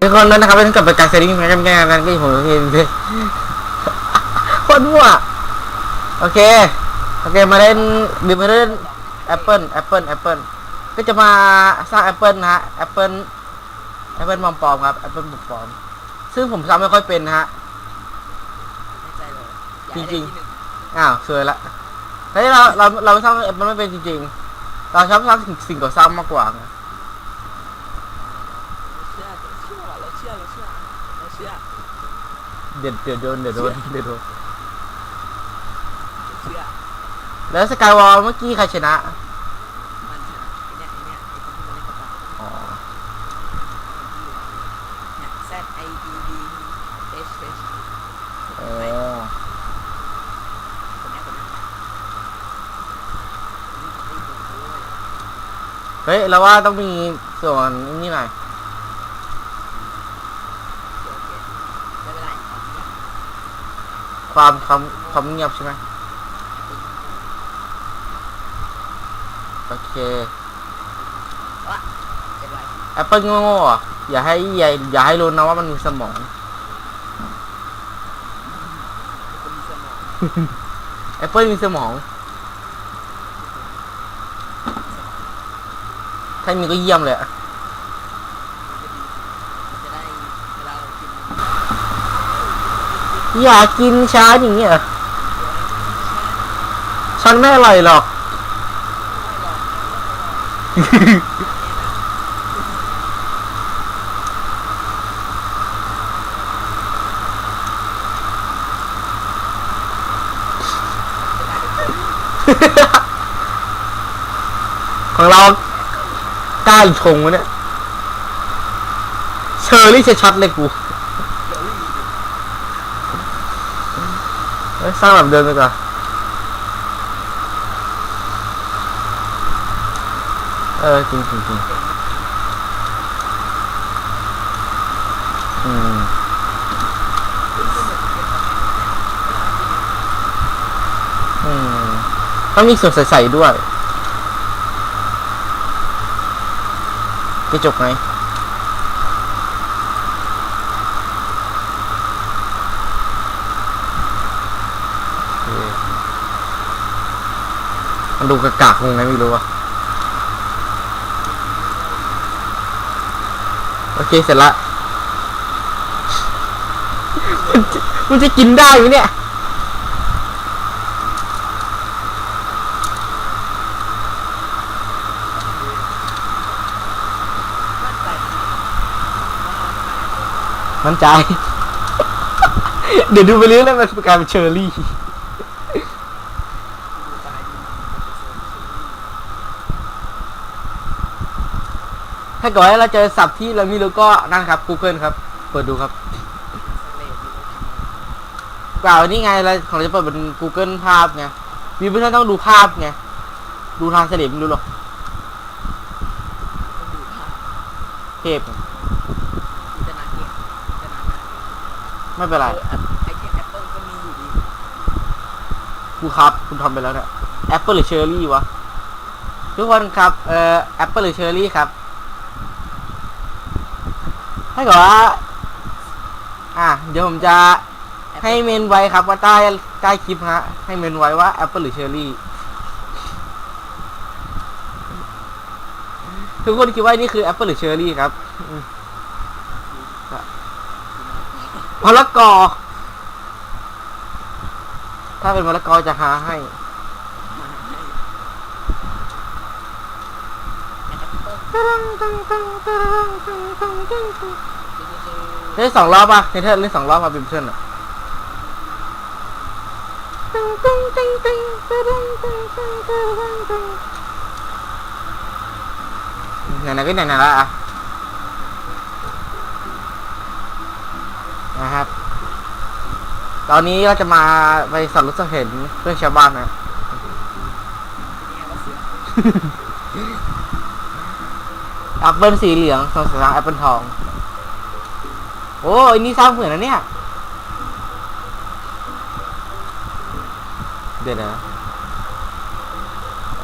ทุกคนนั้นนะครับเป็นกับประกาศเซตติ้งกันแก้กันก็ผมเองเลยคนมั่วโอเค โอเค มาเล่นดิมาเล่นแอปเปิลแอปเปิลแอปเปิลก็จะมาสร้างแอปเปิลนะฮะแอปเปิลแอปเปิลปลอมครับแอปเปิลปลอม ซึ่งผมทำไม่ค่อยเป็นนะฮะจเลยอยากจริงๆอ้าวสวยละแต่เราเราเราไม่สร้างมันไม่เป็นจริง ๆ เราชอบสร้างสิ่งก่อสร้างมากกว่าไง เชื่อเชื่อเราเชื่อเราเชื่อเราเชื่อ เดี๋ยวเดี๋ยวโดนเดี๋ยวโดนเดี๋ยวโดนเชื่อแล้วสกายวอลเมื่อกี้ใครชนะมันชนะไอเนี้ยไอเนี้ยไอคนที่มันเล่นประกาศอ๋อเนี่ย Z I D D H H อ๋อคนเนี้ยคนเนี้ยนี่ไอ้ตัวโอ้ยเฮ้ยเราว่าต้องมีส่วนนี่หน่อย โอเคไม่เป็นไรขอที่อยาก ความความความเงียบใช่ไหมโอเคเป็นไรแอปเปิลโง่ๆอะอย่าให้อย่าอย่าให้รู้นะว่ามันมีสมองคนมีสมอง แอปเปิลมีสมอง ถ้ามีก็เยี่ยมเลยอะจะได้เวลาเรากิน อยากกินช้าอย่างเงี้ยฉันไม่อร่อยหรอก ของเรากล้าหรือชงวะเนี่ย เชอรี่ชัดๆเลยกูเอ้ย สร้างแบบเดิมดีกว่าเออจริงจริงจริงอืมอืมต้องมีส่วนใสๆด้วยกระจกไงโอเค มันดูกระกากยังไงไม่รู้อะโอเคเสร็จละมันจะกินได้ไหมเนี่ยมั่นใจมันใจเดี๋ยวดูไปเรื่อยๆมันกลายเป็นเชอร์รี่ ดูตายดีมันจะโซนซีรีส์ ถ้าเกิดว่าเราเจอศัพท์ที่เราไม่รู้ก็นั่นครับ Google ครับ เปิดดูครับสเลดดูว่าทำไงเปล่านี่ไงเราของเราจะเปิดเป็น Google ภาพไงมีเพื่อนต้องดูภาพไง ดูทางเสลมไม่รู้หรอกต้องดูภาพเทพไงอินเทอร์เน็ตเนี่ยอินเทอเน็ตนะไม่เป็นไร กูครับ คุณทำไปแล้วเนี่ย Apple หรือเชอร์รี่วะ ทุกคนครับ เอ่อ Apple หรือเชอร์รี่ครับ ถ้าเกิดว่า อะ เดี๋ยวผมจะให้เมนไว้ครับว่าใต้ใต้คลิปฮะ ให้เมนไว้ว่า Apple หรือเชอร์รี่ ทุกคนคิดว่านี่คือ Apple หรือเชอร์รี่ครับมะละกอ ถ้าเป็นมะละกอจะหาให้ เล่นสองรอบป่ะเนเธอร์เล่นสองรอบป่ะบิมเทิลอะไหนๆก็ไหนๆแล้วอะนะครับ ตอนนี้เราจะมาไปสอนรถสะเห็นเพื่อนชาวบ้านนะ แอปเปิลสีเหลืองสองสางแอปเปิลทอง โอ้ยนี่สร้างเหมือนนะเนี่ย เดี๋ยวนะ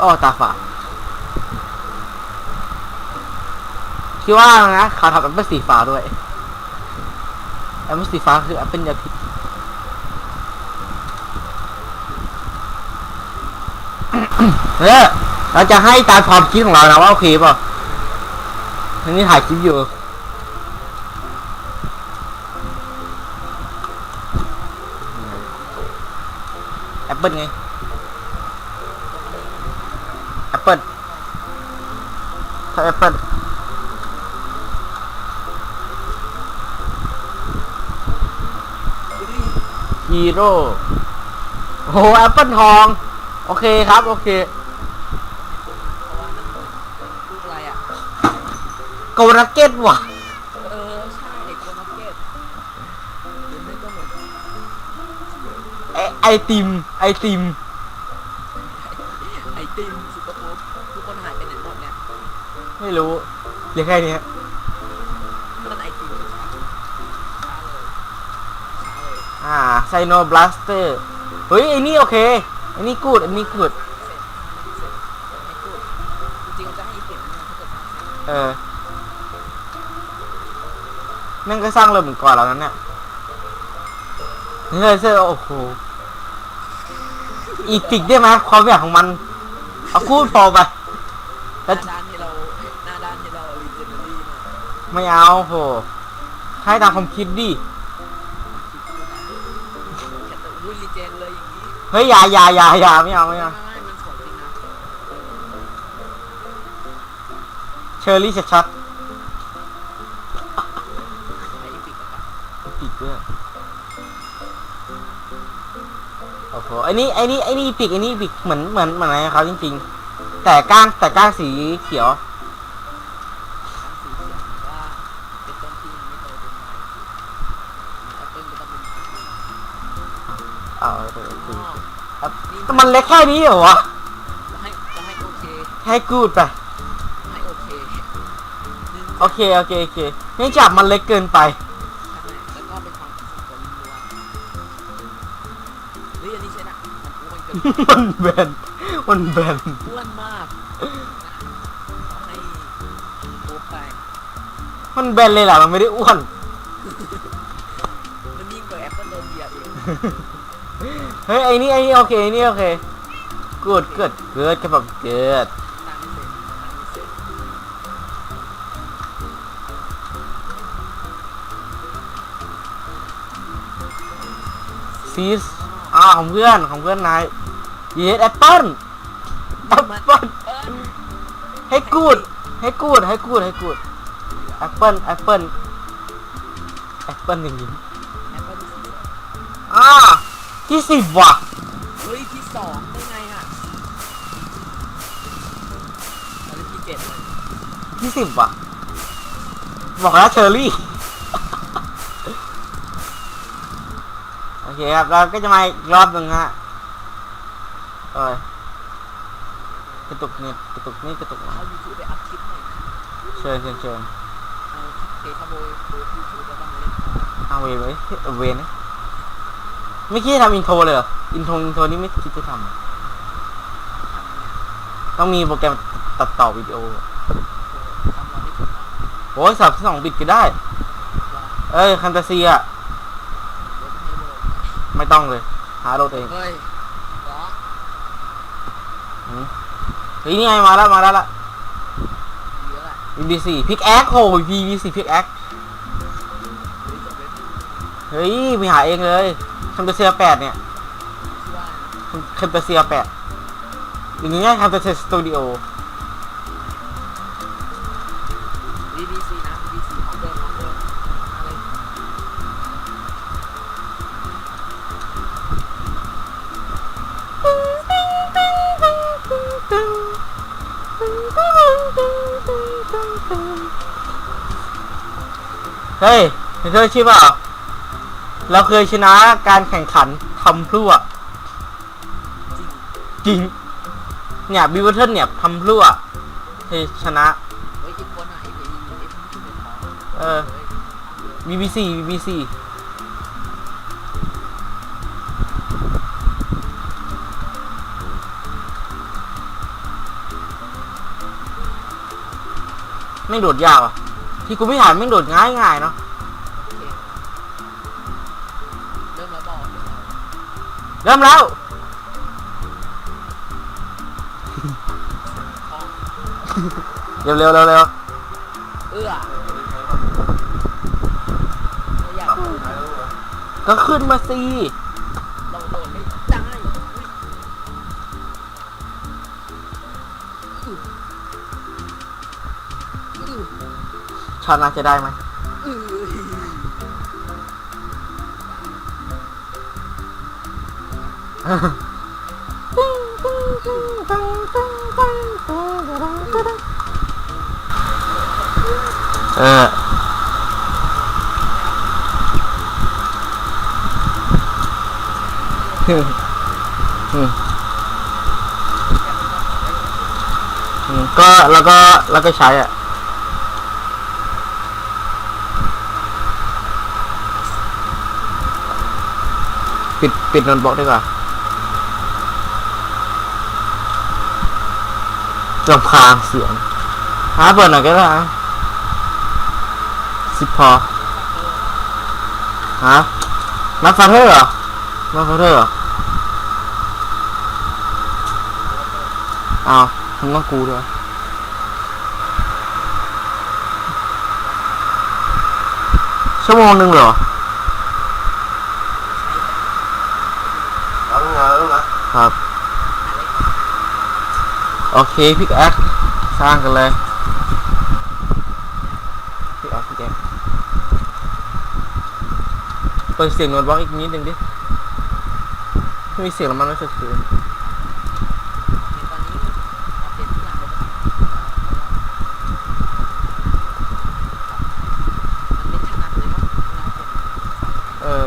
อ้อตาฝาคิดว่านะเขาทำแอปเปิลสีฟ้าด้วย แอปเปิลสีฟ้าคือแอปเปิลยาพิษเออเราจะให้ตามความคิดของเรานะว่าโอเคเปล่าที นี้ถ่ายคลิปอยู่แอปเปิลไงแอปเปิลถ้าแอปเปิลฮีโร่โอ้โหแอปเปิลทอง โอเคครับ โอเค เพราะว่ามันลูกอะไรอะ โกราเก็ตว่ะ เออ ใช่ไอ้โกนักเก็ตหรือไม่ก็เหมือนไอไอติม ไอติม ไอติมซุปเปอร์ปุ๊บทุกคนหายไปไหนหมดเนี่ย ไม่รู้เหลือแค่นี้มันไอติมช้าเลยช้าเลยอ่าไซโนบลัสเตอร์ เฮ้ยไอ้นี่โอเคไอ้นี่กูดไอ้นี่กูด แม่งก็สร้างเลยเหมือนก่อนเรานั้นเนี่ยเลเซอร์โอ้โหอีพิกได้ไหมความอยากของมันเอาพูดพอไปหแล้วน้าด้านที่เราหน้าด้านที่เรารีเจนเนอรี่มาไม่เอาโหให้ตามความคิดดิแค่ตัววุ้ยรีเจนเลยอย่างนี้เฮ้ยอย่าอย่าอย่าอย่าไม่เอาไม่เอาไม่มันสวยจริงนะ เชอร์รี่ชัด นี่ไอ้นี่ไอ้นี่ปิกไอ้นี่ปิกเหมือนเหมือนเหมือนอะไรเขาจริง ๆ แต่ก้างแต่ก้างสีเขียวเอองเป็นสีเอาแต่มันเล็กแค่นี้เหรอวะให้ให้โอเคให้กูดไปให้โอเคโอเคโอเคโอเคเนื่องจากมันเล็กเกินไป แบนมันแบนอ้วนมากให้โอ้ไปมันแบนเลยแหละมันไม่ได้อ้วน มันยิ่งกว่าแอปเปิ้ลโดนเหยียบอีกเฮ้ยไอ้นี่ไอ้นี่โอเคไอ้นี่โอเคกูดเกิดเกิดกับแบบเกิดตามไม่เสร็จตามไม่เสร็จซีสอ่าของเพื่อนของเพื่อนนาย เยสแอปเปิ้ลแอปเปิ้ลเปิ้ลให้กูด ให้กูด ให้กูด ให้กูดแอปเปิ้ลแอปเปิ้ลแอปเปิ้ลอย่างนี้แอปเปิ้ลที่สี่อ่าที่สิบว่ะเฮ้ยที่สองได้ไงอะแล้วที่เจ็ดเลยที่สิบว่ะ บอกแล้วเชอรี่ โอเคครับ เราก็จะมาอีกรอบหนึ่งฮะ เอ้ยกระตุกนี่กระตุกนี่กระตุกนะเอายูทูบไปอัพคลิปหน่อยนะเชิญเชิญเชิญเอาเคขโมยโพสยูทูบแล้วก็มาเล่นเอาเวไว้เอาเวนะไม่คิดจะทำอินโทรเลยเหรออินโทรอินโทรนี่ไม่คิดจะทำเหรอทำเนี่ยต้องมีโปรแกรมตัดต่อวิดีโอทำเราไม่ถูกหรอกโอ้ยสับสองบิตก็ได้ว่าเอ้ยคันตาซีอะรถให้โหลดไม่ต้องเลย หาโหลดเอง เฮ้ยเหรอ เฮ้ยนี่ไงมาแล้วมาแล้วละเยอะแหละ BBC พิกแอคโห BBC พิกแอคเฮ้ยจบเว็บเฮ้ยไปหาเองเลยคันตาเซียแปดเนี่ยชื่อว่านะคันตาเซียแปดอย่างงี้ง่ายคันตาเซียสตูดิโอ เฮ้ยเคยชื่อเปล่าเราเคยชนะการแข่งขันทำพลั่วจริงจริงเนี่ยบิวเทิลเนี่ยทำพลั่วเคยชนะเฮ้ยอีกคนอะไไม่งโดดยากอะ ที่กูไม่หายไม่งโดดง่ายง่ายๆเนาะเริ่มแล้วบอเลเริ่มแล้วเร็วเร็วเร็วเร็วเอื้อก็ขึ้นมาสี่ ชาติหนาจะได้ไหมเอออืมอืมอืมก็แล้วก็แล้วก็ใช้อะ ปิดปิดน้ตบุ๊กดีกว่าลำพางเสียงหาเปิดหน่อยก็ได้สิบพอฮะนับฟาเธอร์เหรอนับฟาเธอร์เหรออ้าวทำต้องกูด้วยชั่วโมงหนึ่งเหรอ เอาเงาแล้วนะ ครับ โอเคพิกแอคสร้างกันเลยพิกแอคพิกแอคเปิดเสียงโน้ตบ็อกอีกนิดหนึ่งดิไม่มีเสียงแล้วมันไม่สดชื่นนี้อัปเดตที่หลังเลยมันไม่ถนัดเลยเนาะเวลาเก็บ เออ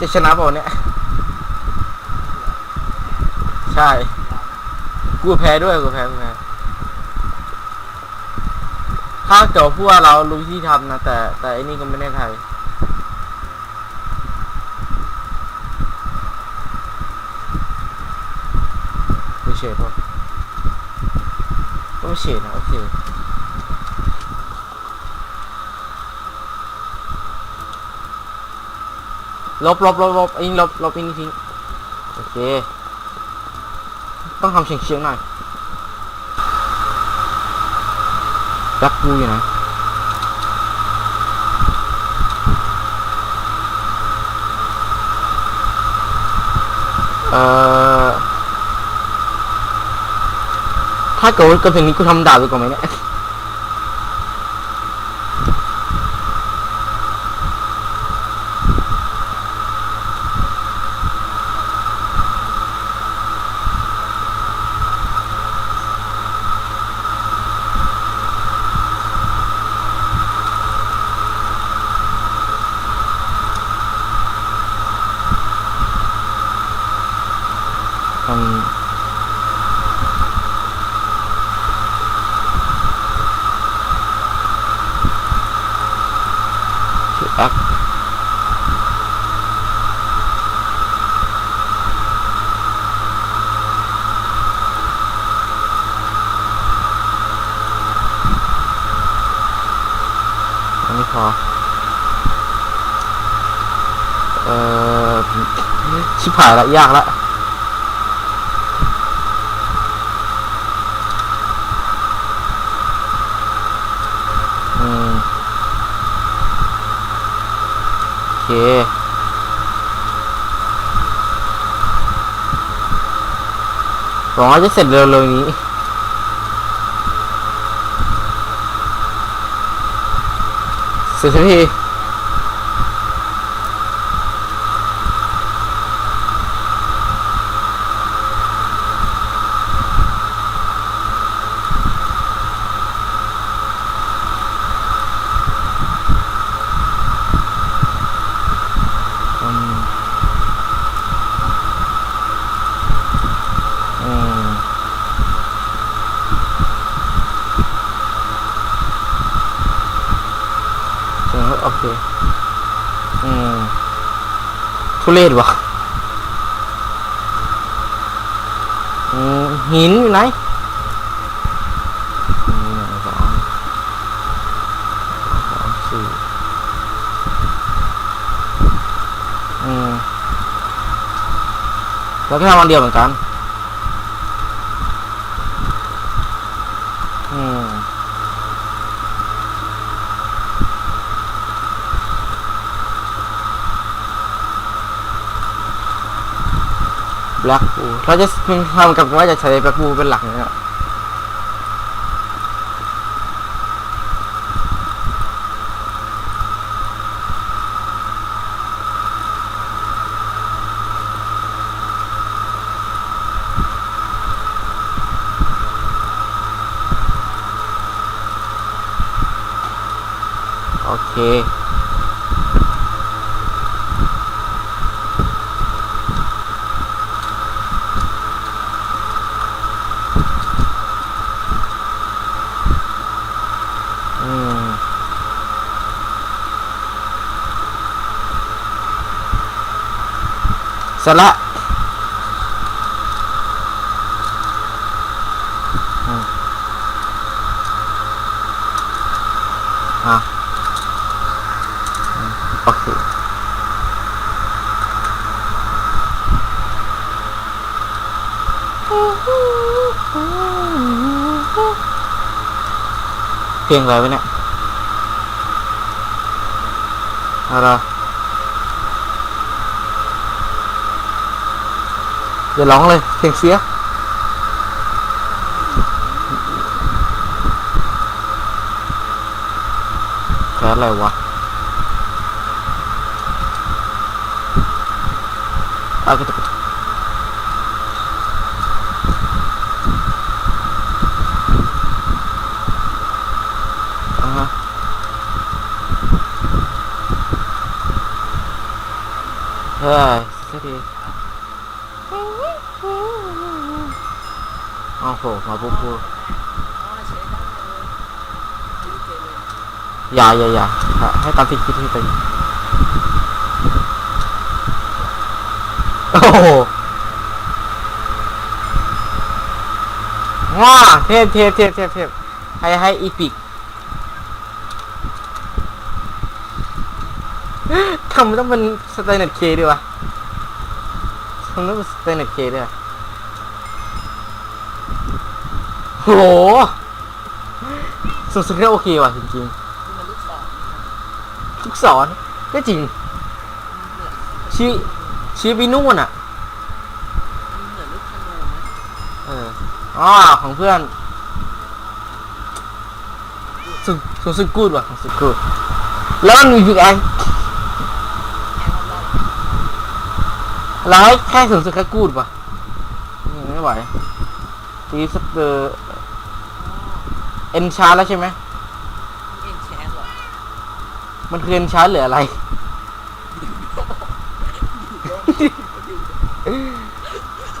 จะชนะเปล่าเนี่ย ใช่ กูแพ้ด้วยกูแพ้กูแพ้ถ้าเกิดพูดว่าเรารู้วิธีทำนะ แต่ แต่อันนี้ก็ไม่แน่ใจไม่เฉดป่ะก็ไม่เฉดนะโอเค ลบลบลบลบอ้นี่ลบลบอ้นี่ทิ้งโอเค ต้องทำเฉียงเฉียงๆหน่อยแบ็คกูอยู่ไหนเอ่อถ้าเกิดว่าเกิดเพลงนี้กูทำดาบดีกว่าไหมเนี่ย อืมชื่อแอคอันนี้พอเอ่อชิบหายละยากละ อืมโอ เคหวังว่าจะเสร็จเร็วๆนี้เสร็จที ทุเรศวะหินอยู่ไหนสองสองสี่อืมแล้วก็ทำวันเดียวเหมือนกัน อืม บล็กบูเราจะทำกับว่าจะใช้แบล็กบูเป็นหลักเนี่ยโอเค อืม เสร็จ ละอืมอะอืมโอเคเพลงอะไรวะเนี่ยอะไร อย่าร้องเลยเพลงเสียแค่อะไรวะเอากระตุกกระตุกอ่าฮะเฮ้ยสักที โอ้โหมาปุ๊บปุ๊บอ๋อใช้ได้เลยชื่อเจเลยอย่าอย่าอย่าให้ให้ตามที่คิดที่เป็นโอ้โหว้าเทพเทพเทพเทพเทพให้ให้อีพิกทำไมต้องเป็นสเตนเน็ตเคด้วยวะทำไมต้องเป็นสเตนเน็ตเคด้วยวะ โหสุดสุดแค่โอเคว่ะจริงๆคือมันลูกศรนี่ครับลูกศรก็จริง ชี้ชี้ไปนู่นอะ มันเหมือนลูกธนูนะเอออ๋อของเพื่อนสุดสุดสุดกูดว่ะของสุดกูดแล้วมันมีพิกแอนแอนรอบแล้วให้แค่สุดสุดแค่กูดว่ะอืมไม่ไหวตีสเตอร์ เอ็นชาร์แล้วใช่ไหมเอ็นแชนเหรอมันคือเอ็นชาร์หรืออะไร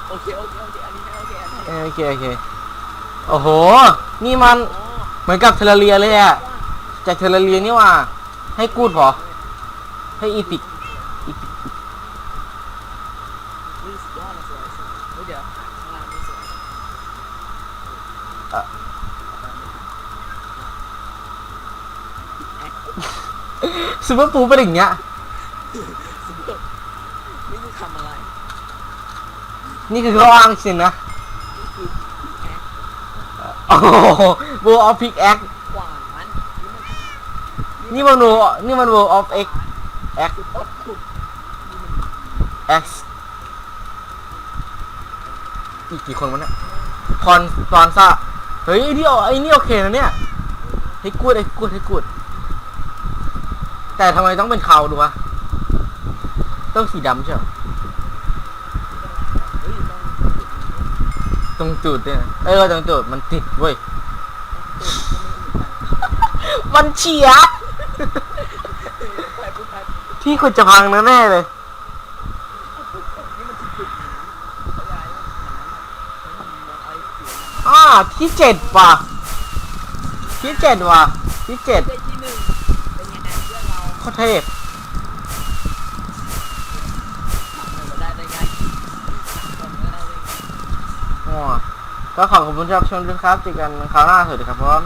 โอเคโอเคโอเคอันนี้ให้โอเคอันนี้เออโอเคโอเค โอ้โห นี่มันอ๋อเหมือนกับเทเลเรียเลยอะจากเทเลเรียนี่ว่า ให้กูดพอให้อีพิก นี่สุดยอดเลยสวยสวยเฮ้ยเดี๋ยวข้างล่างไม่สวย อะ ซูเปอร์ปูเป็นอย่างเงี้ย นี่คือทำอะไรนี่คือเขาอ้างจริงนะนี่คือแอคโอ้โหโวออฟพิกแอคหวานนี่มันโวนี่มันโวออฟเอ็ก แอค คือป๊อปขุดนี่มันแอคอีกกี่คนวะเนี่ยพรพรซ่าเฮ้ยไอ้นี่เอาไอ้นี่โอเคนะเนี่ยให้กูดให้กูดให้กูด แต่ทำไมต้องเป็นเขาดูวะ ต้องสีดำใช่ไหมเฮ้ยต้องตรงจุดเนี่ย เออตรงจุดมันติดเว้ย มันเฉียดไปปุ๊บไปพี่ควรจะพังแน่ๆเลยนี่มันคือจุดน้ำเขาย้ายแล้วน้ำอะมันมองอะไรเสียงอ่าที่เจ็ดว่ะ ที่เจ็ดว่ะ ที่เจ็ด โคตรเทพทำอะไรได้ได้ไงทำอะไรได้ไงอ๋อก็ขอบคุณที่รับชมด้วยครับเจอกันคราวหน้าสวัสดีครับผม